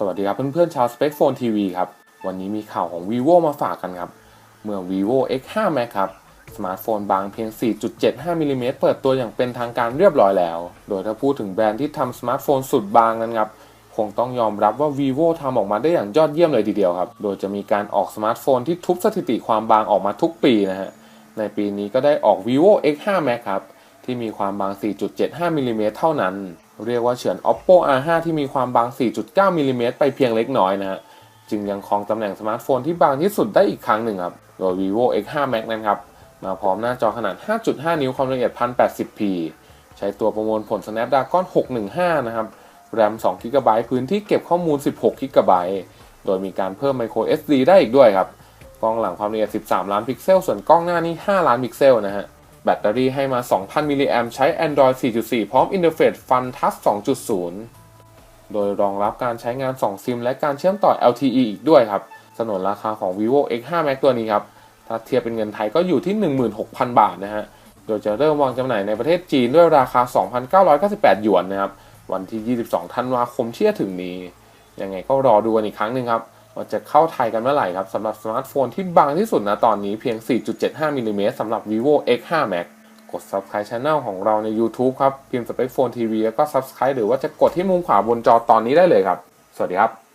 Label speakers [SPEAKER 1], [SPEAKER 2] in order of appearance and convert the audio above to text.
[SPEAKER 1] สวัสดีครับเพื่อนๆชาว Spec Phone TV ครับ วันนี้มีข่าวของ vivo มาฝากกันครับ เมื่อ vivo x5 max ครับ สมาร์ทโฟนบางเพียง 4.75มิลลิเมตรเปิดตัวอย่างเป็นทางการเรียบร้อยแล้ว โดยถ้าพูดถึงแบรนด์ที่ทำสมาร์ทโฟนสุดบางนั้นครับ คงต้องยอมรับว่า vivo ทำออกมาได้อย่างยอดเยี่ยมเลยทีเดียวครับ โดยจะมีการออกสมาร์ทโฟนที่ทุบสถิติความบางออกมาทุกปีนะฮะ ในปีนี้ก็ได้ออก vivo x5 max ครับ ที่มีความบาง 4.75มิลลิเมตรเท่านั้น เรียกว่าเฉือน oppo r5 ที่มีความบาง 4.9มิลลิเมตรไปเพียงเล็กน้อยนะฮะ จึงยังครองตำแหน่งสมาร์ทโฟนที่บางที่สุดได้อีกครั้งหนึ่งครับ โดย vivo x5 max นั้นครับมาพร้อมหน้าจอขนาด 5.5 นิ้วความละเอียด 1080p ใช้ตัวประมวลผล Snapdragon 615 นะครับ แรม2 g b พื้นที่เก็บข้อมูล 16 g b โดยมีการเพิ่ม micro SD ได้อีกด้วยครับ กล้องหลังความละเอียด 13 ล้านพิกเซล ส่วนกล้องหน้านี่ 5 ล้านพิกเซลนะฮะ แบตเตอรี่ให้มา 2,000 มิลลิแอมใช้ Android 4.4 พร้อมอินเทอร์เฟซ Fun Touch 2.0 โดยรองรับการใช้งาน 2 ซิม และการเชื่อมต่อ LTE อีกด้วยครับ สนนราคาของ vivo x5 max ตัวนี้ครับ ถ้าเทียบเป็นเงินไทยก็อยู่ที่ 16,000 บาทนะฮะ โดยจะเริ่มวางจำหน่ายในประเทศจีนด้วยราคา 2,998 หยวนนะครับ วันที่ 22 ธันวาคมที่จะถึงนี้ ยังไงก็รอดูกันอีกครั้งหนึ่งครับ่าจะเข้าไทยกันเมื่อไหร่ครับสำหรับสมาร์ทโฟนที่บางที่สุดนะตอนนี้เพียง 4.75มิลลิเมตรสำหรับ vivo x5 max กด subscribe channel ของเราใน YouTube ครับ พิมพ์ Spec Phone TV แล้วก็ subscribe หรือว่าจะกดที่มุมขวาบนจอตอนนี้ได้เลยครับ สวัสดีครับ